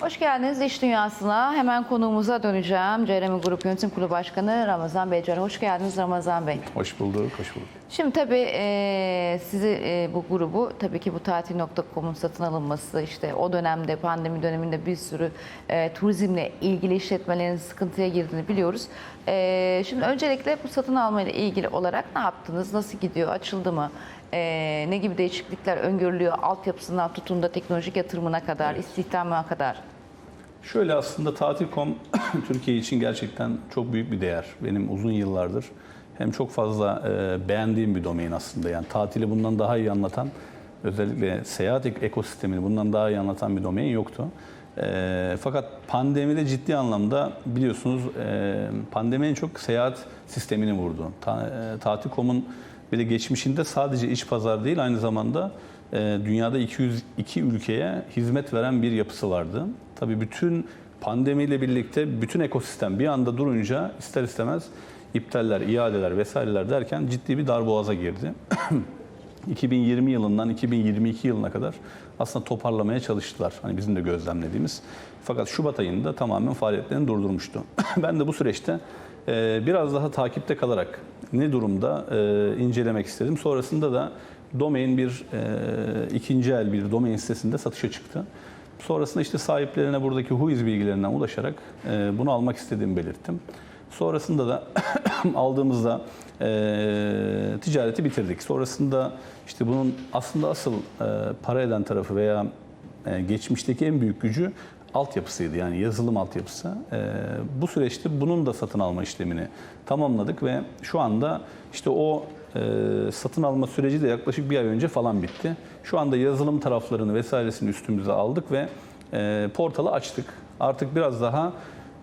Hoş geldiniz İş Dünyası'na. Hemen konuğumuza döneceğim. Ceremi Grup Yönetim Kurulu Başkanı Ramazan Beycer. Hoş geldiniz Ramazan Bey. Hoş bulduk, hoş bulduk. Şimdi tabii e, sizi e, bu grubu tabii ki bu tatil.com'un satın alınması işte o dönemde pandemi döneminde bir sürü e, turizmle ilgili işletmelerin sıkıntıya girdiğini biliyoruz. E, şimdi öncelikle bu satın alma ile ilgili olarak ne yaptınız? Nasıl gidiyor? Açıldı mı? E, ne gibi değişiklikler öngörülüyor? Altyapısından tutun da teknolojik yatırımına kadar, istihdamına kadar. Şöyle aslında Tatil.com Türkiye için gerçekten çok büyük bir değer. Benim uzun yıllardır hem çok fazla e, beğendiğim bir domain aslında. Yani tatili bundan daha iyi anlatan, özellikle seyahat ek- ekosistemini bundan daha iyi anlatan bir domain yoktu. E, fakat pandemide ciddi anlamda biliyorsunuz e, pandemi en çok seyahat sistemini vurdu. Ta, e, Tatil.com'un bir de geçmişinde sadece iç pazar değil aynı zamanda e, dünyada 202 ülkeye hizmet veren bir yapısı vardı. Tabii bütün pandemiyle birlikte bütün ekosistem bir anda durunca ister istemez iptaller, iadeler vesaireler derken ciddi bir darboğaza girdi. 2020 yılından 2022 yılına kadar aslında toparlamaya çalıştılar. Hani bizim de gözlemlediğimiz. Fakat Şubat ayında tamamen faaliyetlerini durdurmuştu. ben de bu süreçte e, biraz daha takipte kalarak ne durumda e, incelemek istedim. Sonrasında da domain bir e, ikinci el bir domain sitesinde satışa çıktı. Sonrasında işte sahiplerine buradaki Whois bilgilerinden ulaşarak e, bunu almak istediğimi belirttim. Sonrasında da aldığımızda e, ticareti bitirdik. Sonrasında işte bunun aslında asıl e, para eden tarafı veya e, geçmişteki en büyük gücü altyapısıydı. Yani yazılım altyapısı. E, bu süreçte bunun da satın alma işlemini tamamladık ve şu anda işte o e, satın alma süreci de yaklaşık bir ay önce falan bitti. Şu anda yazılım taraflarını vesairesini üstümüze aldık ve e, portalı açtık. Artık biraz daha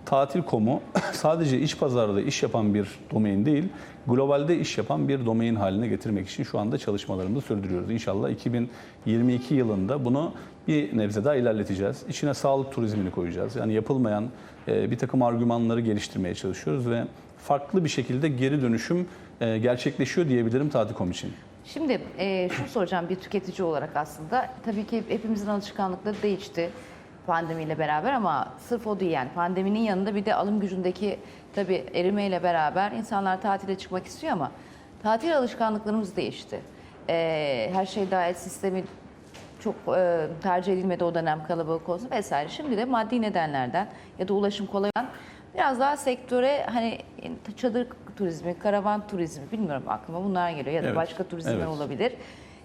Tatil.com'u sadece iç pazarda iş yapan bir domain değil, globalde iş yapan bir domain haline getirmek için şu anda çalışmalarımızı sürdürüyoruz. İnşallah 2022 yılında bunu bir nebze daha ilerleteceğiz. İçine sağlık turizmini koyacağız. Yani yapılmayan e, bir takım argümanları geliştirmeye çalışıyoruz ve farklı bir şekilde geri dönüşüm e, gerçekleşiyor diyebilirim Tatil.com için. Şimdi e, şunu soracağım bir tüketici olarak aslında. Tabii ki hepimizin alışkanlıkları değişti pandemiyle beraber ama sırf o değil yani pandeminin yanında bir de alım gücündeki tabii erimeyle beraber insanlar tatile çıkmak istiyor ama tatil alışkanlıklarımız değişti. E, her şey dahil sistemi çok e, tercih edilmedi o dönem kalabalık olsun vesaire. Şimdi de maddi nedenlerden ya da ulaşım kolay olan biraz daha sektöre hani çadır turizmi, karavan turizmi bilmiyorum aklıma bunlar geliyor ya da Evet, başka turizmler evet. olabilir.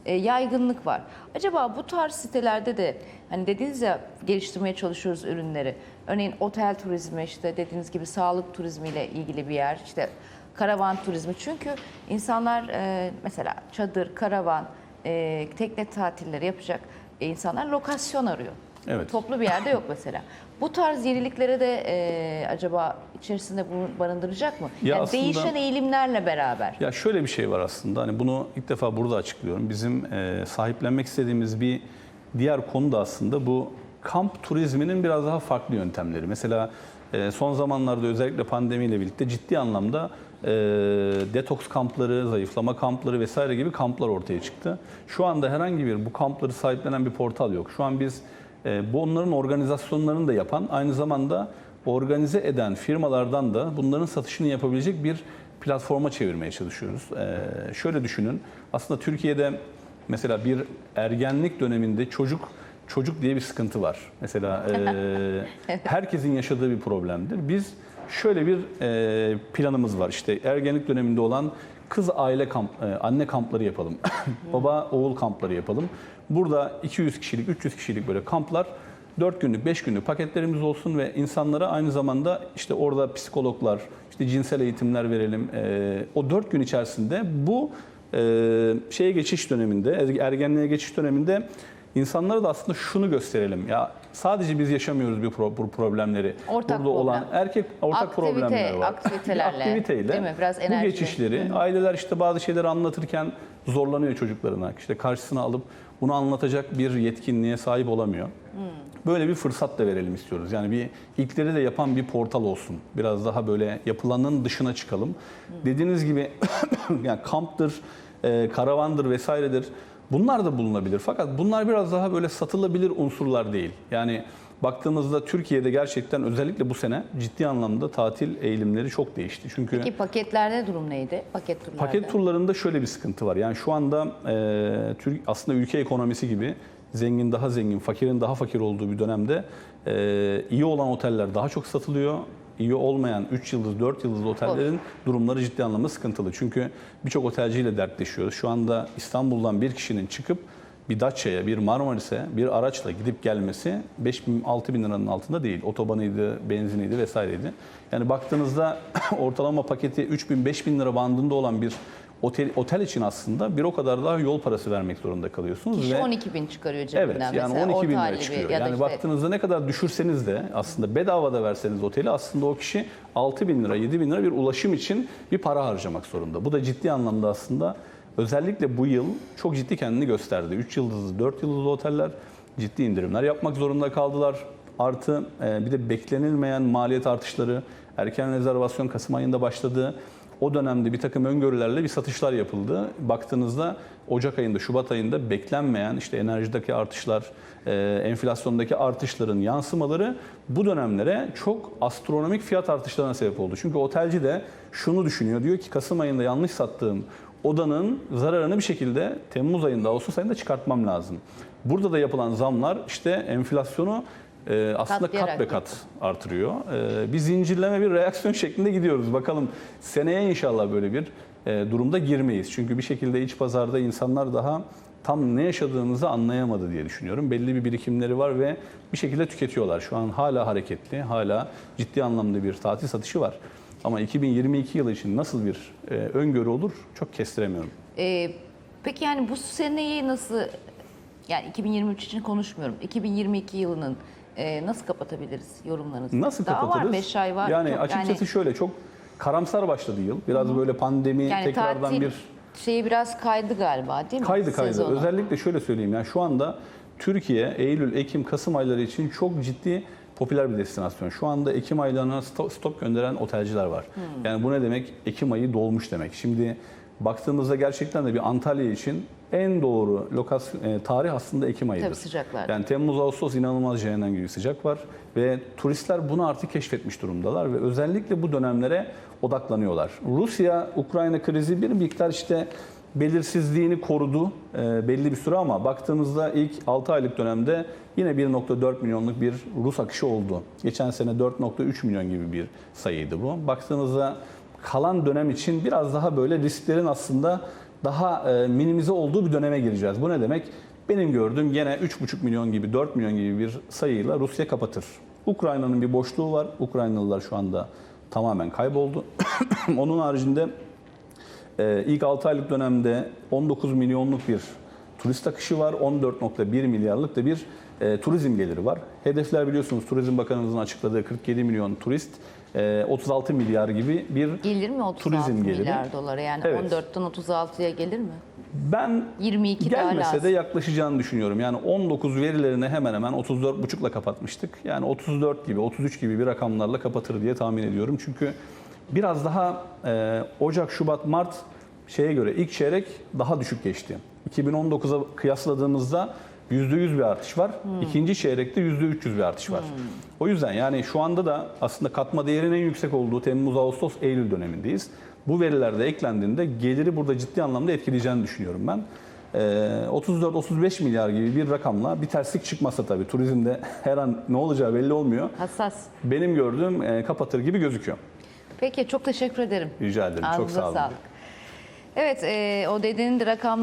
E, yaygınlık var. Acaba bu tarz sitelerde de hani dediniz ya geliştirmeye çalışıyoruz ürünleri. Örneğin otel turizmi işte dediğiniz gibi sağlık turizmiyle ilgili bir yer. işte karavan turizmi. Çünkü insanlar e, mesela çadır, karavan, e, tekne tatilleri yapacak e, insanlar lokasyon arıyor. Evet. Toplu bir yerde yok mesela. Bu tarz yeniliklere de e, acaba içerisinde bunu barındıracak mı? Ya yani aslında- değişen eğilimlerle beraber. Ya şöyle bir şey var aslında. Hani bunu ilk defa burada açıklıyorum. Bizim e, sahiplenmek istediğimiz bir diğer konu da aslında bu kamp turizminin biraz daha farklı yöntemleri. Mesela e, son zamanlarda özellikle pandemiyle birlikte ciddi anlamda e, detoks kampları, zayıflama kampları vesaire gibi kamplar ortaya çıktı. Şu anda herhangi bir bu kampları sahiplenen bir portal yok. Şu an biz bu onların organizasyonlarını da yapan, aynı zamanda organize eden firmalardan da bunların satışını yapabilecek bir platforma çevirmeye çalışıyoruz. Ee, şöyle düşünün, aslında Türkiye'de mesela bir ergenlik döneminde çocuk çocuk diye bir sıkıntı var. Mesela e, herkesin yaşadığı bir problemdir. Biz şöyle bir e, planımız var. İşte ergenlik döneminde olan kız aile kamp, e, anne kampları yapalım. Baba oğul kampları yapalım. Burada 200 kişilik, 300 kişilik böyle kamplar 4 günlük, 5 günlük paketlerimiz olsun ve insanlara aynı zamanda işte orada psikologlar, işte cinsel eğitimler verelim. Ee, o 4 gün içerisinde bu e, şeye geçiş döneminde, ergenliğe geçiş döneminde insanlara da aslında şunu gösterelim. Ya sadece biz yaşamıyoruz bir pro- bu problemleri. Ortak Burada olan problem. erkek ortak Aktivite, problemler var. aktivitelerle, aktiviteyle değil mi? Biraz bu enerjili. geçişleri aileler işte bazı şeyleri anlatırken zorlanıyor çocuklarına. İşte karşısına alıp bunu anlatacak bir yetkinliğe sahip olamıyor. Böyle bir fırsat da verelim istiyoruz. Yani bir ilkleri de yapan bir portal olsun. Biraz daha böyle yapılanın dışına çıkalım. Dediğiniz gibi yani kamptır, e, karavandır vesairedir. Bunlar da bulunabilir. Fakat bunlar biraz daha böyle satılabilir unsurlar değil. Yani baktığımızda Türkiye'de gerçekten özellikle bu sene ciddi anlamda tatil eğilimleri çok değişti. Çünkü Peki paketlerde durum neydi? Paket turlarda. Paket turlarında şöyle bir sıkıntı var. Yani şu anda e, Türk aslında ülke ekonomisi gibi zengin daha zengin, fakirin daha fakir olduğu bir dönemde e, iyi olan oteller daha çok satılıyor. İyi olmayan 3 yıldız, 4 yıldızlı otellerin durumları ciddi anlamda sıkıntılı. Çünkü birçok otelciyle dertleşiyoruz. Şu anda İstanbul'dan bir kişinin çıkıp bir Datça'ya, bir Marmaris'e bir araçla gidip gelmesi 5 bin, 6 bin liranın altında değil. Otobanıydı, benziniydi vesaireydi. Yani baktığınızda ortalama paketi 3 bin, 5 bin lira bandında olan bir otel, otel için aslında bir o kadar daha yol parası vermek zorunda kalıyorsunuz. Kişi ve 12 bin çıkarıyor cebinden Evet yani mesela. 12 bin lira çıkıyor. ya Yani işte baktığınızda ne kadar düşürseniz de aslında bedava da verseniz oteli aslında o kişi 6 bin lira 7 bin lira bir ulaşım için bir para harcamak zorunda. Bu da ciddi anlamda aslında özellikle bu yıl çok ciddi kendini gösterdi. 3 yıldızlı 4 yıldızlı oteller ciddi indirimler yapmak zorunda kaldılar. Artı e, bir de beklenilmeyen maliyet artışları erken rezervasyon Kasım ayında başladı. O dönemde bir takım öngörülerle bir satışlar yapıldı. Baktığınızda Ocak ayında, Şubat ayında beklenmeyen işte enerjideki artışlar, e, enflasyondaki artışların yansımaları bu dönemlere çok astronomik fiyat artışlarına sebep oldu. Çünkü otelci de şunu düşünüyor. Diyor ki Kasım ayında yanlış sattığım odanın zararını bir şekilde Temmuz ayında, Ağustos ayında çıkartmam lazım. Burada da yapılan zamlar işte enflasyonu e, aslında kat Katlayarak be kat artırıyor. E, bir zincirleme bir reaksiyon şeklinde gidiyoruz. Bakalım seneye inşallah böyle bir e, durumda girmeyiz. Çünkü bir şekilde iç pazarda insanlar daha tam ne yaşadığımızı anlayamadı diye düşünüyorum. Belli bir birikimleri var ve bir şekilde tüketiyorlar. Şu an hala hareketli, hala ciddi anlamda bir tatil satışı var. Ama 2022 yılı için nasıl bir e, öngörü olur çok kestiremiyorum. Ee, peki yani bu seneyi nasıl yani 2023 için konuşmuyorum. 2022 yılının e, nasıl kapatabiliriz yorumlarınızı? Nasıl Daha kapatırız? var 5 ay var. Yani Çok açıkçası şöyle çok karamsar başladı yıl. Biraz böyle pandemi yani tekrardan tatil bir şeyi biraz kaydı galiba değil mi? Kaydı kaydı. Sezonu. Özellikle şöyle söyleyeyim yani şu anda Türkiye Eylül, Ekim, Kasım ayları için çok ciddi popüler bir destinasyon. Şu anda Ekim aylarına sto- stop gönderen otelciler var. Hmm. Yani bu ne demek? Ekim ayı dolmuş demek. Şimdi baktığımızda gerçekten de bir Antalya için en doğru lokasyon e, tarih aslında Ekim ayıdır. Tabii sıcaklarda. Yani Temmuz Ağustos inanılmaz cehennem gibi sıcak var ve turistler bunu artık keşfetmiş durumdalar ve özellikle bu dönemlere odaklanıyorlar. Rusya Ukrayna krizi bir miktar işte belirsizliğini korudu e, belli bir süre ama baktığımızda ilk 6 aylık dönemde yine 1.4 milyonluk bir Rus akışı oldu. Geçen sene 4.3 milyon gibi bir sayıydı bu. Baktığınızda kalan dönem için biraz daha böyle risklerin aslında daha e, minimize olduğu bir döneme gireceğiz. Bu ne demek? Benim gördüğüm gene 3,5 milyon gibi 4 milyon gibi bir sayıyla Rusya kapatır. Ukrayna'nın bir boşluğu var. Ukraynalılar şu anda tamamen kayboldu. Onun haricinde ee, ilk 6 aylık dönemde 19 milyonluk bir turist akışı var. 14.1 milyarlık da bir e, turizm geliri var. Hedefler biliyorsunuz Turizm Bakanımızın açıkladığı 47 milyon turist, e, 36 milyar gibi bir Gelir mi 36 turizm geliri. milyar dolara? Yani Evet. 14'ten 36'ya gelir mi? Ben 22 daha gelmese de yaklaşacağını düşünüyorum. Yani 19 verilerini hemen hemen 34,5'la kapatmıştık. Yani 34 gibi, 33 gibi bir rakamlarla kapatır diye tahmin ediyorum. Çünkü biraz daha e, Ocak, Şubat, Mart şeye göre ilk çeyrek daha düşük geçti. 2019'a kıyasladığımızda %100 bir artış var. Hmm. İkinci çeyrekte %300 bir artış var. O yüzden yani şu anda da aslında katma değerinin en yüksek olduğu Temmuz, Ağustos, Eylül dönemindeyiz. Bu veriler de eklendiğinde geliri burada ciddi anlamda etkileyeceğini düşünüyorum ben. Ee, 34-35 milyar gibi bir rakamla bir terslik çıkmasa tabii turizmde her an ne olacağı belli olmuyor. Hassas. Benim gördüğüm e, kapatır gibi gözüküyor. Peki çok teşekkür ederim. Rica ederim. Çok Ağzınıza sağ olun. sağlık. Evet e, o dediğin de rakam